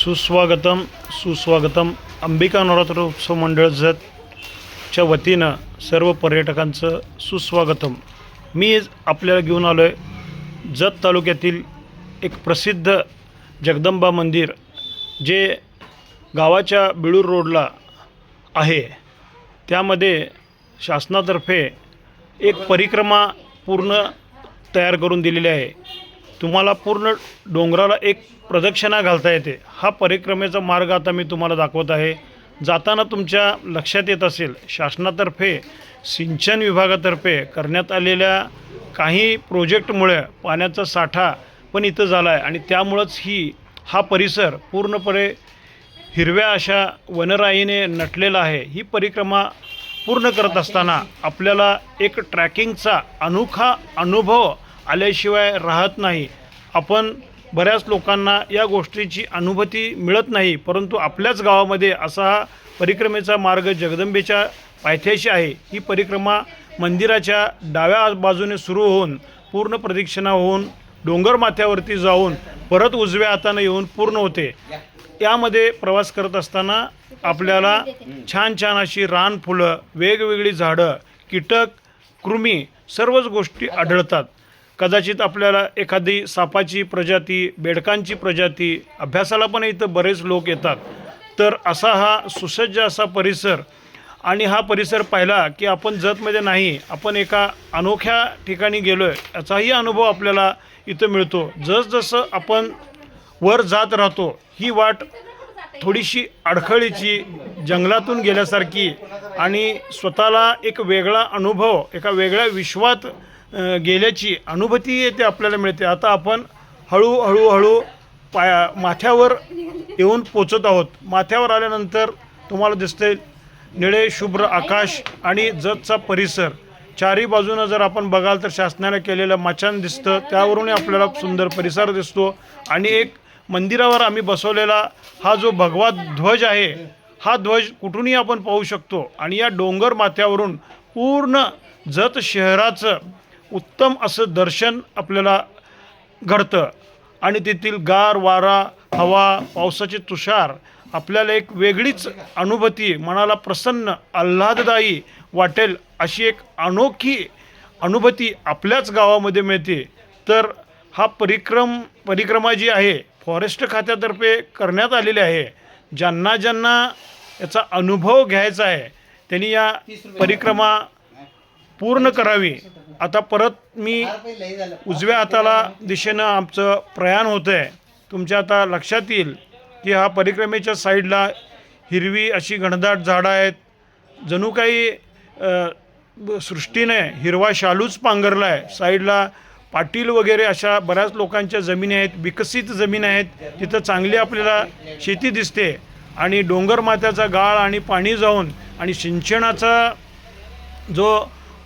सुस्वागतम सुस्वागतम. अंबिका नवरात्र उत्सव मंडळ जतच्या वतीनं सर्व पर्यटकांचं सुस्वागतम. मी आपल्याला घेऊन आलो आहे जत तालुक्यातील एक प्रसिद्ध जगदंबा मंदिर जे गावाच्या बिळूर रोडला आहे. त्यामध्ये शासनातर्फे एक परिक्रमा पूर्ण तयार करून दिलेली आहे. तुम्हाला पूर्ण डोंगराला एक प्रदक्षिणा घालता येते. हा परिक्रमेचा मार्ग आता मी तुम्हाला दाखवत आहे. जाताना तुमच्या लक्षात येत असेल शासनातर्फे सिंचन विभागातर्फे करण्यात आलेल्या काही प्रोजेक्टमुळे पाण्याचा साठा पण इथं झाला आहे आणि त्यामुळंच ही हा परिसर पूर्णपणे हिरव्या अशा वनराईने नटलेला आहे. ही परिक्रमा पूर्ण करत असताना आपल्याला एक ट्रॅकिंगचा अनोखा अनुभव आल्याशिवाय राहत नाही. आपण बऱ्याच लोकांना या गोष्टीची अनुभूती मिळत नाही परंतु आपल्याच गावामध्ये असा हा परिक्रमेचा मार्ग जगदंबेच्या पायथ्याशी आहे. ही परिक्रमा मंदिराच्या डाव्या बाजूने सुरू होऊन पूर्ण प्रदक्षिणा होऊन डोंगर माथ्यावरती जाऊन परत उजव्या हाताने येऊन पूर्ण होते. यामध्ये प्रवास करत असताना आपल्याला छान छान अशी रान फुलं वेगवेगळी झाडं कीटक कृमी सर्वच गोष्टी आढळतात. कदाचित आपल्याला एखादी सापाची प्रजाती बेडकांची प्रजाती अभ्यासाला पण इथं बरेच लोक येतात. तर असा हा सुसज्ज असा परिसर आणि हा परिसर पाहिला की आपण जतमध्ये नाही आपण एका अनोख्या ठिकाणी गेलो आहे याचाही अनुभव आपल्याला इथं मिळतो. जसजसं आपण वर जात राहतो ही वाट थोडीशी अडखळीची जंगलातून गेल्यासारखी आणि स्वतःला एक वेगळा अनुभव एका वेगळ्या विश्वात गेल्याची अनुभूती येते आपल्याला मिळते. आता आपण हळूहळू हळू पाया माथ्यावर येऊन पोचत आहोत. माथ्यावर आल्यानंतर तुम्हाला दिसते निळे शुभ्र आकाश आणि जतचा परिसर. चारी बाजूनं जर आपण बघाल तर शासनाने केलेलं मचान दिसतं. त्यावरूनही आपल्याला सुंदर परिसर दिसतो. आणि एक मंदिरावर आम्ही बसवलेला हा जो भगवा ध्वज आहे हा ध्वज कुठूनही आपण पाहू शकतो. आणि या डोंगर माथ्यावरून पूर्ण जत शहराचं उत्तम असं दर्शन आपल्याला घडतं. आणि तेथील गार वारा हवा पावसाचे तुषार आपल्याला एक वेगळीच अनुभूती मनाला प्रसन्न आल्हाददायी वाटेल अशी एक अनोखी अनुभूती आपल्याच गावामध्ये मिळते. तर हा परिक्रम परिक्रमा जी आहे फॉरेस्ट खात्यातर्फे करण्यात आलेली आहे. ज्यांना ज्यांना याचा अनुभव घ्यायचा आहे त्यांनी या परिक्रमा पूर्ण करावी. आता परत मी उजव्या हाताला दिशेनं आमचं प्रयाण होतं आहे तुमच्या आता लक्षात येईल की हा परिक्रमेच्या साईडला हिरवी अशी घनदाट झाडं आहेत. जणू काही सृष्टीने हिरवा शालूच पांघरला आहे साईडला पाटील वगैरे अशा बऱ्याच लोकांच्या जमिनी आहेत. विकसित जमीन आहेत. तिथं चांगली आपल्याला शेती दिसते. आणि डोंगर माथ्याचा गाळ आणि पाणी जाऊन आणि सिंचनाचा जो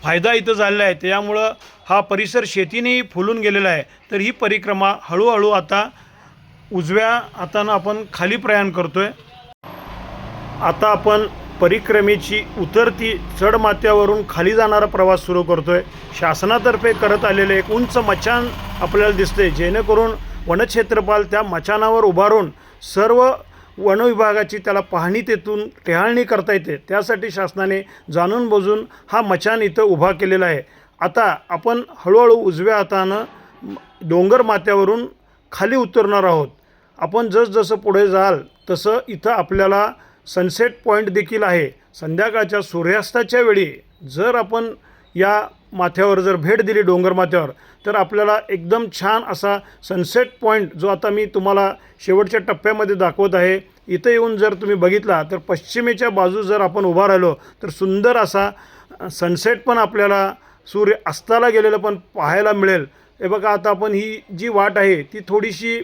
फायदा इथं झालेला आहे. त्यामुळं हा परिसर शेतीनेही फुलून गेलेला आहे. तर ही परिक्रमा हळूहळू आता उजव्या हातानं आपण खाली प्रयाण करतो आहे आता आपण परिक्रमेची उतरती चढमाथ्यावरून खाली जाणारा प्रवास सुरू करतो आहे शासनातर्फे करत आलेले एक उंच मचान आपल्याला दिसते जेणेकरून वनक्षेत्रपाल त्या मचानावर उभारून सर्व वनविभागाची त्याला पाहणी तेथून टेहाळणी करता येते. त्यासाठी शासनाने जाणून बुजून हा मचान इथं उभा केलेला आहे. आता आपण हळूहळू उजव्या हातानं डोंगर माथ्यावरून खाली उतरणार आहोत. आपण जसजसं पुढे जाल तसं इथं आपल्याला सनसेट पॉईंट देखील आहे. संध्याकाळच्या सूर्यास्ताच्या वेळी जर आपण या माथ्यावर जर भेट दिली डोंगर माथ्यावर तर आपल्याला एकदम छान असा सनसेट पॉईंट जो आता मी तुम्हाला शेवटच्या टप्प्यामध्ये दाखवत आहे इथं येऊन जर तुम्ही बघितला तर पश्चिमेच्या बाजू जर आपण उभा राहिलो तर सुंदर असा सनसेट पण आपल्याला सूर्य अस्ताला गेलेलं पण पाहायला मिळेल. हे बघा आता आपण ही जी वाट आहे ती थोडीशी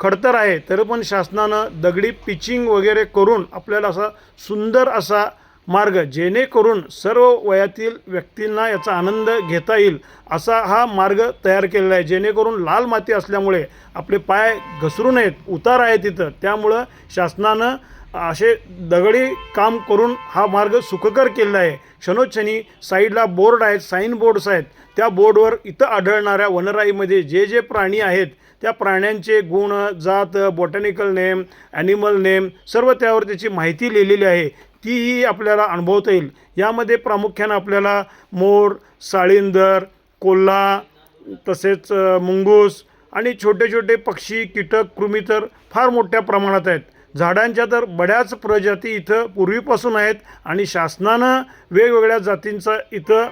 खडतर आहे तरी पण शासनानं दगडी पिचिंग वगैरे करून आपल्याला असा सुंदर असा मार्ग जेणेकरून सर्व वयातील व्यक्तींना याचा आनंद घेता येईल असा हा मार्ग तयार केलेला आहे. जेणेकरून लाल माती असल्यामुळे आपले पाय घसरू नयेत उतार आहे तिथं. त्यामुळं शासनानं असे दगडी काम करून हा मार्ग सुखकर केलेला आहे. क्षणोक्षणी साईडला बोर्ड आहेत साईन बोर्ड्स आहेत. त्या बोर्डवर इथं आढळणाऱ्या वनराईमध्ये जे जे प्राणी आहेत त्या प्राण्यांचे गुण जात बॉटॅनिकल नेम ॲनिमल नेम सर्व त्यावर त्याची माहिती लिहिलेली आहे. तीही आपल्याला अनुभवता येईल. यामध्ये प्रामुख्यानं आपल्याला मोर साळींदर कोल्हा तसेच मुंगूस आणि छोटे छोटे पक्षी कीटक कृमी तर फार मोठ्या प्रमाणात आहेत. झाडांच्या तर बऱ्याच प्रजाती इथं पूर्वीपासून आहेत आणि शासनानं वेगवेगळ्या जातींचा इथं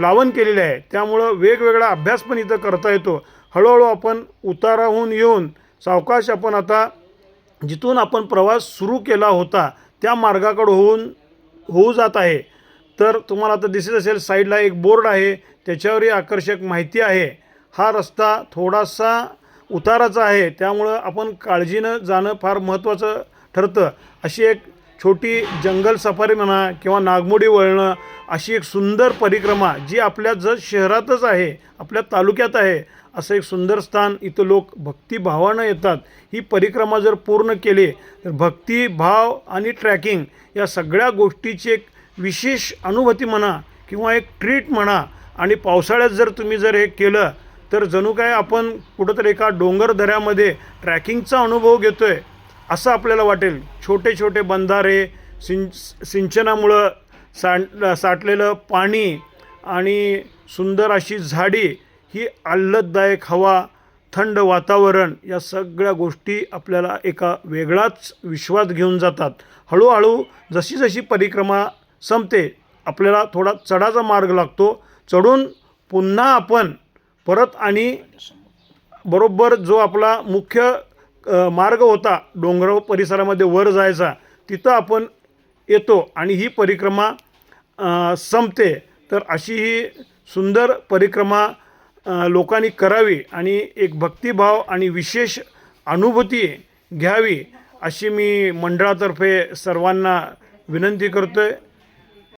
लावण केलेले आहे. त्यामुळं वेगवेगळा अभ्यास पण इथं करता येतो. हळूहळू आपण उताराहून येऊन सावकाश आपण आता जिथून आपण प्रवास सुरू केला होता त्या मार्गाकडं होऊन होऊ जात आहे. तर तुम्हाला आता दिसत असेल साईडला एक बोर्ड आहे. त्याच्यावरही आकर्षक माहिती आहे. हा रस्ता थोडासा उताराचा आहे. त्यामुळं आपण काळजीनं जाणं फार महत्त्वाचं ठरतं. अशी एक छोटी जंगल सफारी म्हणा किंवा नागमोडी वळणं अशी एक सुंदर परिक्रमा जी आपल्या ज शहरातच आहे आपल्या तालुक्यात आहे असं एक सुंदर स्थान इथं लोक भक्तिभावानं येतात. ही परिक्रमा जर पूर्ण केली तर भक्तिभाव आणि ट्रॅकिंग या सगळ्या गोष्टीची एक विशेष अनुभूती म्हणा किंवा एक ट्रीट म्हणा आणि पावसाळ्यात जर तुम्ही जर हे केलं तर जणू काय आपण कुठंतरी एका डोंगर दऱ्यामध्ये ट्रॅकिंगचा अनुभव घेतो आहे असं आपल्याला वाटेल. छोटे छोटे बंधारे सिंच सिंचनामुळं सांड साठलेलं पाणी आणि सुंदर अशी झाडी ही आल्हाददायक हवा थंड वातावरण या सगळ्या गोष्टी आपल्याला एका वेगळाच विश्वास घेऊन जातात. हळूहळू जशी जशी परिक्रमा संपते आपल्याला थोडा चढाचा मार्ग लागतो. चढून पुन्हा आपण परत आणि बरोबर जो आपला मुख्य मार्ग होता डोंगराव परिसरामध्ये वर जायचा तिथं आपण येतो आणि ही परिक्रमा संपते. तर अशी ही सुंदर परिक्रमा लोकांनी करावी आणि एक भक्तिभाव आणि विशेष अनुभूती घ्यावी अशी मी मंडळातर्फे सर्वांना विनंती करतो आहे